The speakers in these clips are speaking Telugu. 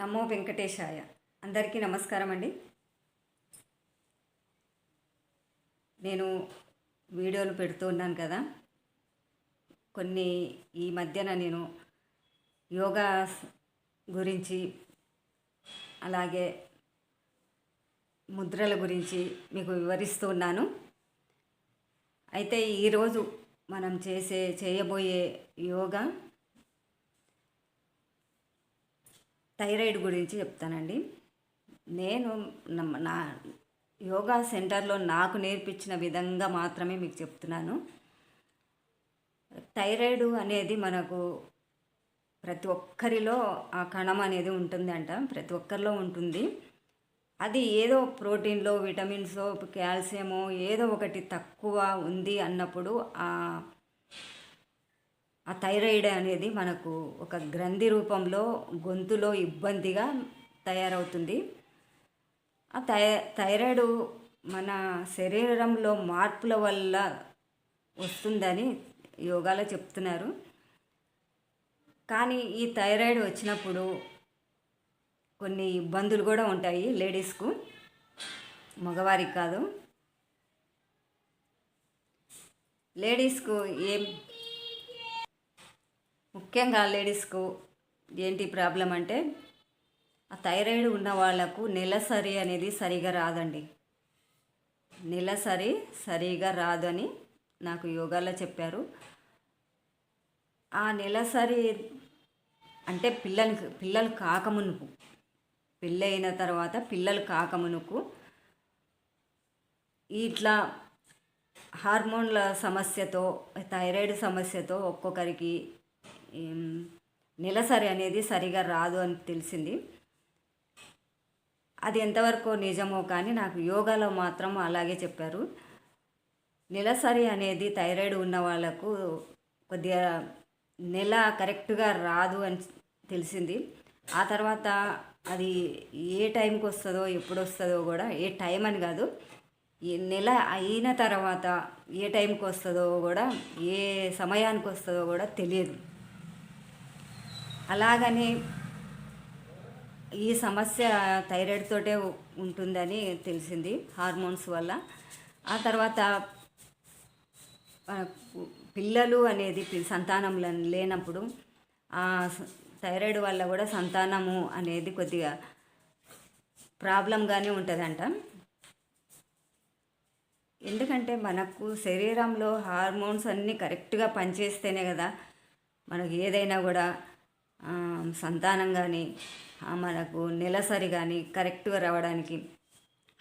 నమో వెంకటేశాయ. అందరికీ నమస్కారం అండి. నేను వీడియోలు పెడుతున్నాను కదా. కొన్ని ఈ మధ్యన నేను యోగా గురించి అలాగే ముద్రల గురించి మీకు వివరిస్తూ ఉన్నాను. అయితే ఈరోజు మనం చేసే చేయబోయే యోగా థైరాయిడ్ గురించి చెప్తానండి. నేను నా యోగా సెంటర్లో నాకు నేర్పించిన విధంగా మాత్రమే మీకు చెప్తున్నాను. థైరాయిడ్ అనేది మనకు ప్రతి ఒక్కరిలో ఆ కణం అనేది ఉంటుంది అంట ప్రతి ఒక్కరిలో ఉంటుంది. అది ఏదో ప్రోటీన్లో విటమిన్సో కాల్షియమో ఏదో ఒకటి తక్కువ ఉంది అన్నప్పుడు ఆ ఆ థైరాయిడ్ అనేది మనకు ఒక గ్రంథి రూపంలో గొంతులో ఇబ్బందిగా తయారవుతుంది. ఆ థై థైరాయిడ్ మన శరీరంలో మార్పుల వల్ల వస్తుందని యోగాలో చెప్తున్నారు. కానీ ఈ థైరాయిడ్ వచ్చినప్పుడు కొన్ని ఇబ్బందులు కూడా ఉంటాయి లేడీస్కు. మగవారికి కాదు. లేడీస్కు ఏం ముఖ్యంగా లేడీస్కు ఏంటి ప్రాబ్లం అంటే ఆ థైరాయిడ్ ఉన్న వాళ్ళకు నెలసరి అనేది సరిగా రాదండి. నెలసరి సరిగా రాదు అని నాకు యోగాలో చెప్పారు. ఆ నెలసరి అంటే పిల్లలకి పిల్లలు కాకమునుపు పెళ్ళైన తర్వాత పిల్లలు కాకమునుకు ఇట్లా హార్మోన్ల సమస్యతో థైరాయిడ్ సమస్యతో ఒక్కొక్కరికి నెలసరి అనేది సరిగా రాదు అని తెలిసింది. అది ఎంతవరకు నిజమో కానీ నాకు యోగాలో మాత్రం అలాగే చెప్పారు. నెలసరి అనేది థైరాయిడ్ ఉన్న వాళ్ళకు కొద్దిగా నెల కరెక్ట్గా రాదు అని తెలిసింది. ఆ తర్వాత అది ఏ టైంకి వస్తుందో ఎప్పుడు వస్తుందో కూడా ఏ టైం అని కాదు. ఈ నెల అయిన తర్వాత ఏ టైంకి వస్తుందో కూడా ఏ సమయానికి వస్తుందో కూడా తెలియదు. అలాగని ఈ సమస్య థైరాయిడ్ తోటే ఉంటుందని తెలిసింది హార్మోన్స్ వల్ల. ఆ తర్వాత మనకు పిల్లలు అనేది పి- సంతానం లేనప్పుడు ఆ థైరాయిడ్ వల్ల కూడా సంతానము అనేది కొద్దిగా ప్రాబ్లంగానే ఉంటుందంట. ఎందుకంటే మనకు శరీరంలో హార్మోన్స్ అన్నీ కరెక్ట్గా పనిచేస్తేనే కదా మనకు ఏదైనా కూడా సంతానం కానీ మనకు నెలసరి కానీ కరెక్ట్గా రావడానికి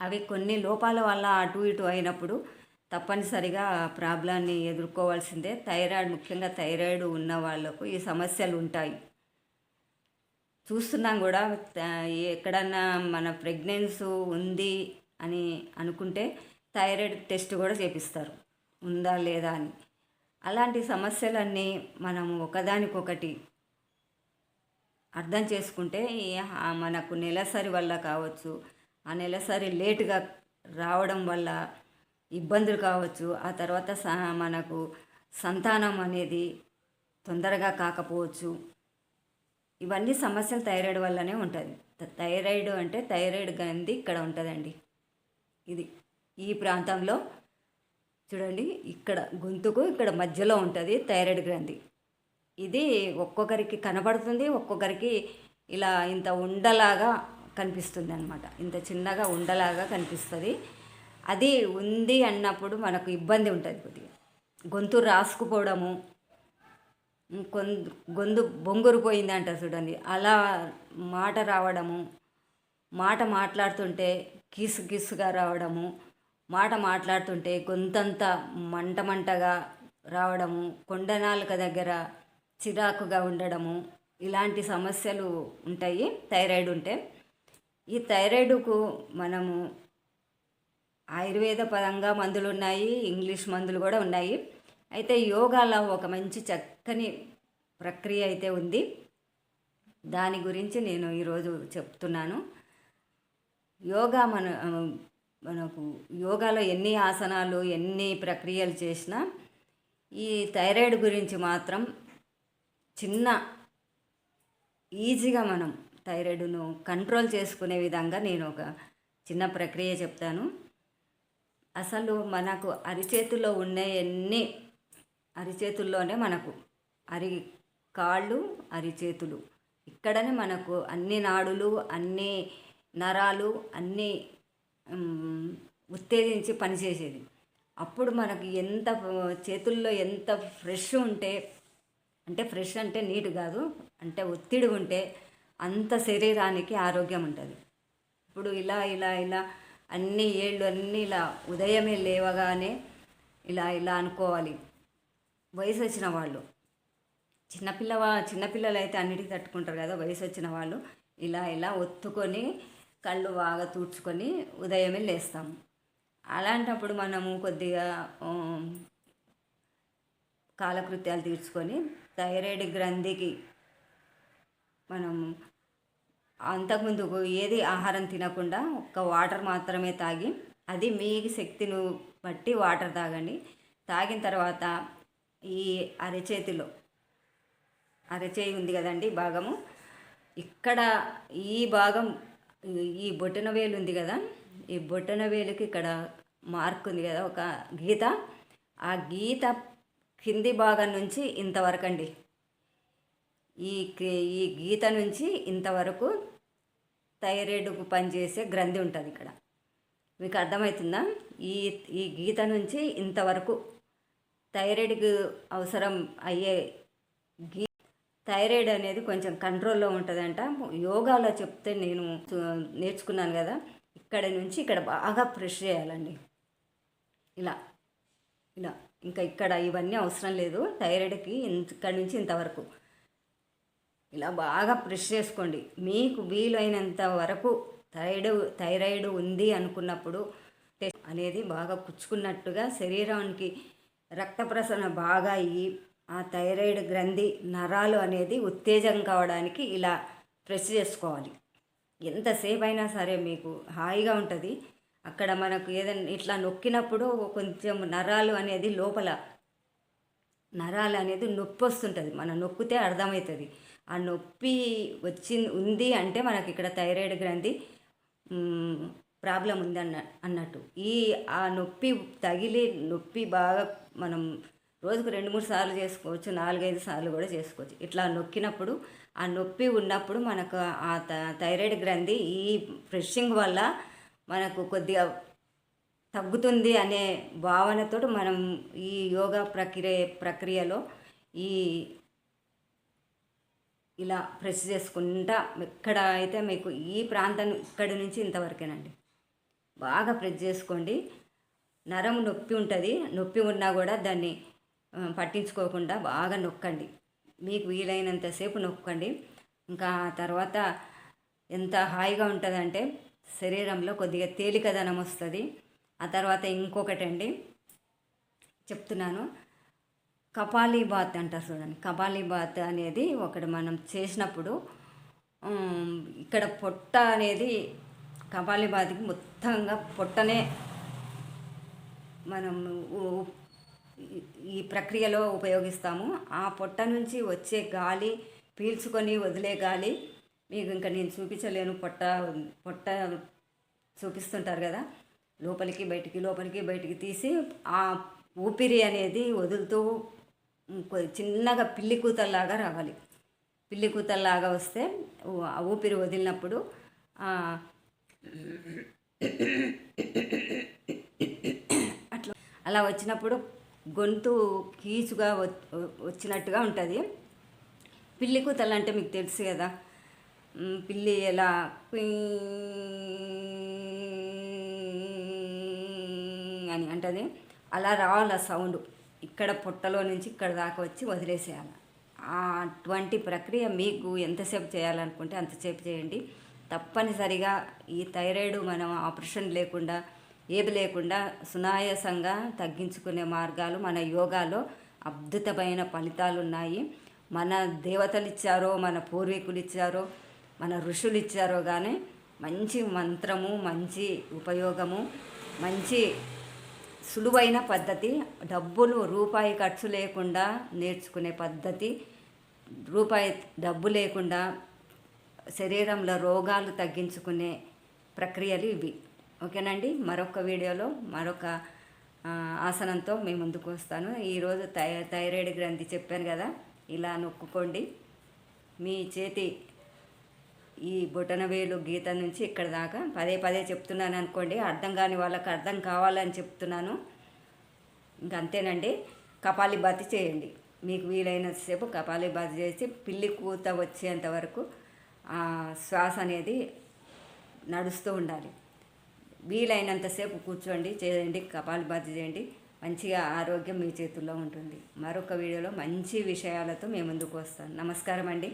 అవి కొన్ని లోపాల వల్ల అటు ఇటు అయినప్పుడు తప్పనిసరిగా ప్రాబ్లాన్ని ఎదుర్కోవాల్సిందే. థైరాయిడ్ ముఖ్యంగా థైరాయిడ్ ఉన్న వాళ్ళకు ఈ సమస్యలు ఉంటాయి చూస్తున్నాం కూడా ఎక్కడన్నా మన ప్రెగ్నెన్సీ ఉంది అని అనుకుంటే థైరాయిడ్ టెస్ట్ కూడా చేపిస్తారు. ఉందా లేదా అని. అలాంటి సమస్యలన్నీ మనము ఒకదానికొకటి అర్థం చేసుకుంటే మనకు నెలసరి వల్ల కావచ్చు ఆ నెలసరి లేటుగా రావడం వల్ల ఇబ్బందులు కావచ్చు ఆ తర్వాత స మనకు సంతానం అనేది తొందరగా కాకపోవచ్చు. ఇవన్నీ సమస్యలు థైరాయిడ్ వల్లనే ఉంటుంది. థైరాయిడ్ అంటే థైరాయిడ్ గ్రంథి ఇక్కడ ఉంటుందండి. ఇది ఈ ప్రాంతంలో చూడండి ఇక్కడ గొంతుకు ఇక్కడ మధ్యలో ఉంటుంది థైరాయిడ్ గ్రంథి ఇది ఒక్కొక్కరికి కనబడుతుంది ఒక్కొక్కరికి ఇలా ఇంత ఉండలాగా కనిపిస్తుంది అనమాట ఇంత చిన్నగా ఉండలాగా కనిపిస్తుంది. అది ఉంది అన్నప్పుడు మనకు ఇబ్బంది ఉంటుంది కొద్దిగా. గొంతు రాసుకుపోవడము గొంతు బొంగురు పోయింది అంటారు చూడండి. అలా మాట రావడము మాట మాట్లాడుతుంటే కిసు కిసుగా రావడము మాట మాట్లాడుతుంటే గొంతంతా మంట మంటగా రావడము కొండనాలుక దగ్గర చిరాకుగా ఉండడము ఇలాంటి సమస్యలు ఉంటాయి థైరాయిడ్ ఉంటే. ఈ థైరాయిడ్కు మనము ఆయుర్వేద పరంగా మందులు ఉన్నాయి ఇంగ్లీష్ మందులు కూడా ఉన్నాయి. అయితే యోగాలో ఒక మంచి చక్కని ప్రక్రియ అయితే ఉంది. దాని గురించి నేను ఈరోజు చెప్తున్నాను. యోగా మన మనకు యోగాలో ఎన్ని ఆసనాలు ఎన్ని ప్రక్రియలు చేసినా ఈ థైరాయిడ్ గురించి మాత్రం చిన్న ఈజీగా మనం థైరాయిడ్ను కంట్రోల్ చేసుకునే విధంగా నేను ఒక చిన్న ప్రక్రియ చెప్తాను. అసలు మనకు అరిచేతుల్లో ఉండే అరిచేతుల్లోనే మనకు అరి కాళ్ళు అరిచేతులు. ఇక్కడనే మనకు అన్ని నాడులు అన్ని నరాలు అన్నీ ఉత్తేజించి పనిచేసేది. అప్పుడు మనకు ఎంత చేతుల్లో ఎంత ఫ్రెష్ ఉంటే అంటే ఫ్రెష్ అంటే నీట్ కాదు అంటే ఒత్తిడి ఉంటే అంత శరీరానికి ఆరోగ్యం ఉంటుంది. ఇప్పుడు ఇలా ఇలా ఇలా అన్ని ఏళ్ళు అన్నీ ఇలా ఉదయమే లేవగానే ఇలా ఇలా అనుకోవాలి. వయసు వచ్చిన వాళ్ళు చిన్నపిల్లవా చిన్నపిల్లలు అయితే అన్నిటికీ తట్టుకుంటారు కదా వయసు వచ్చిన వాళ్ళు ఇలా ఇలా ఒత్తుకొని కళ్ళు బాగా తూడ్చుకొని ఉదయమే లేస్తాము. అలాంటప్పుడు మనము కొద్దిగా కాలకృత్యాలు తీర్చుకొని థైరాయిడ్ గ్రంథికి మనం అంతకుముందు ఏది ఆహారం తినకుండా ఒక్క వాటర్ మాత్రమే తాగి అది మీ శక్తిని బట్టి వాటర్ తాగండి. తాగిన తర్వాత ఈ అరచేతిలో అరచేయి ఉంది కదండి భాగము ఇక్కడ ఈ భాగం ఈ- ఈ బొట్టన వేలు ఉంది కదా ఈ బొట్టన వేలుకి ఇక్కడ మార్క్ ఉంది కదా ఒక గీత. ఆ గీత కింది భాగం నుంచి ఇంతవరకు అండి ఈ ఈ గీత నుంచి ఇంతవరకు థైరాయిడ్కు పనిచేసే గ్రంథి ఉంటుంది ఇక్కడ. మీకు అర్థమవుతుందా? ఈ ఈ గీత నుంచి ఇంతవరకు థైరాయిడ్కి అవసరం అయ్యే గీ థైరాయిడ్ అనేది కొంచెం కంట్రోల్లో ఉంటుందంట. యోగాలో చెప్తే నేను నేర్చుకున్నాను కదా. ఇక్కడ నుంచి ఇక్కడ బాగా ప్రెష్ చేయాలండి. ఇలా ఇలా. ఇంకా ఇక్కడ ఇవన్నీ అవసరం లేదు. థైరాయిడ్కి ఇక్కడి ఇక్కడ నుంచి ఇంతవరకు. ఇలా బాగా ప్రెష్ చేసుకోండి. మీకు వీలైనంత వరకు థైరాయిడ్ థైరాయిడ్ ఉంది అనుకున్నప్పుడు టెస్ట్ అనేది బాగా కుచ్చుకున్నట్టుగా శరీరానికి రక్త ప్రసరణ బాగా అయ్యి ఆ థైరాయిడ్ గ్రంథి నరాలు అనేది ఉత్తేజం కావడానికి ఇలా ప్రెస్ చేసుకోవాలి. ఎంతసేపు అయినా సరే మీకు హాయిగా ఉంటుంది. అక్కడ మనకు ఏదైనా ఇట్లా నొక్కినప్పుడు కొంచెం నరాలు అనేది లోపల నరాలు అనేది నొప్పి వస్తుంటుంది. మనం నొక్కితే అర్థమవుతుంది. ఆ నొప్పి వచ్చింది ఉంది అంటే మనకి ఇక్కడ థైరాయిడ్ గ్రంథి ప్రాబ్లం ఉంది అన్న అన్నట్టు. ఈ ఆ నొప్పి తగిలి నొప్పి బాగా మనం రోజుకు రెండు మూడు సార్లు చేసుకోవచ్చు నాలుగైదు సార్లు కూడా చేసుకోవచ్చు. ఇట్లా నొక్కినప్పుడు ఆ నొప్పి ఉన్నప్పుడు మనకు ఆ థైరాయిడ్ గ్రంథి ఈ ఫ్రెషింగ్ వల్ల మనకు కొద్దిగా తగ్గుతుంది అనే భావనతో మనం ఈ యోగా ప్రక్రియ ప్రక్రియలో ఈ ఇలా ప్రెస్ చేసుకుంటా ఎక్కడ అయితే మీకు ఈ ప్రాంతం ఇక్కడి నుంచి ఇంతవరకేనండి. బాగా ప్రెస్ చేసుకోండి. నరం నొప్పి ఉంటుంది. నొప్పి ఉన్నా కూడా దాన్ని పట్టించుకోకుండా బాగా నొక్కండి. మీకు వీలైనంతసేపు నొక్కండి. ఇంకా తర్వాత ఎంత హాయిగా ఉంటుందంటే శరీరంలో కొద్దిగా తేలికదనం వస్తుంది. ఆ తర్వాత ఇంకొకటి అండి చెప్తున్నాను. కపాలీ బాత్ అంటారు చూడండి. కపాలీ బాత్ అనేది ఒకటి మనం చేసినప్పుడు ఇక్కడ పొట్ట అనేది కపాలీ బాత్కి మొత్తంగా పొట్టనే మనం ఉ- ఈ ప్రక్రియలో ఉపయోగిస్తాము. ఆ పొట్ట నుంచి వచ్చే గాలి పీల్చుకొని వదిలే గాలి మీకు ఇంకా నేను చూపించలేను పొట్ట పొట్ట చూపిస్తుంటారు కదా. లోపలికి బయటికి లోపలికి బయటికి తీసి ఆ ఊపిరి అనేది వదులుతూ చిన్నగా పిల్లి కూతల్లాగా రావాలి. పిల్లి కూతల్లాగా వస్తే ఆ ఊపిరి వదిలినప్పుడు అట్లా అలా వచ్చినప్పుడు గొంతు కీచుగా వచ్చినట్టుగా ఉంటుంది. పిల్లి కూతలు అంటే మీకు తెలుసు కదా పిల్లి ఎలా? అని అంటది. అలా రావాలి ఆ సౌండ్. ఇక్కడ పొట్టలో నుంచి ఇక్కడ దాకా వచ్చి వదిలేసేయాలి? అటువంటి ప్రక్రియ మీకు ఎంతసేపు చేయాలనుకుంటే అంతసేపు చేయండి. తప్పనిసరిగా ఈ థైరాయిడ్ మనం ఆపరేషన్ లేకుండా ఏది లేకుండా సునాయాసంగా తగ్గించుకునే మార్గాలు మన యోగాలో అద్భుతమైన ఫలితాలు ఉన్నాయి మన దేవతలు ఇచ్చారో మన పూర్వీకులు ఇచ్చారో మన ఋషులు ఇచ్చారో కానీ మంచి మంత్రము మంచి ఉపయోగము మంచి సులువైన పద్ధతి డబ్బులు రూపాయి ఖర్చు లేకుండా నేర్చుకునే పద్ధతి రూపాయి డబ్బు లేకుండా శరీరంలో రోగాలు తగ్గించుకునే ప్రక్రియలు ఇవి. ఓకేనండి? మరొక వీడియోలో మరొక ఆసనంతో మేము ముందుకు వస్తాను. ఈరోజు థై థైరాయిడ్ గ్రంథి చెప్పాను కదా? ఇలా నొక్కుకోండి. మీ చేతి ఈ బొటనవేలు గీత నుంచి ఇక్కడ దాకా పదే పదే చెప్తున్నాను అనుకోండి అర్థం కాని వాళ్ళకి అర్థం కావాలని చెప్తున్నాను. ఇంకంతేనండి అంతేనండి కపాలిభాతి చేయండి. మీకు వీలైనంతసేపు కపాలిభాతి చేసి పిల్లి కూత వచ్చేంత వరకు ఆ శ్వాస అనేది నడుస్తూ ఉండాలి. వీలైనంతసేపు కూర్చోండి చేయండి కపాలిభాతి చేయండి. మంచిగా ఆరోగ్యం మీ చేతుల్లో ఉంటుంది. మరొక వీడియోలో మంచి విషయాలతో మేము ముందుకు వస్తాను నమస్కారం అండి.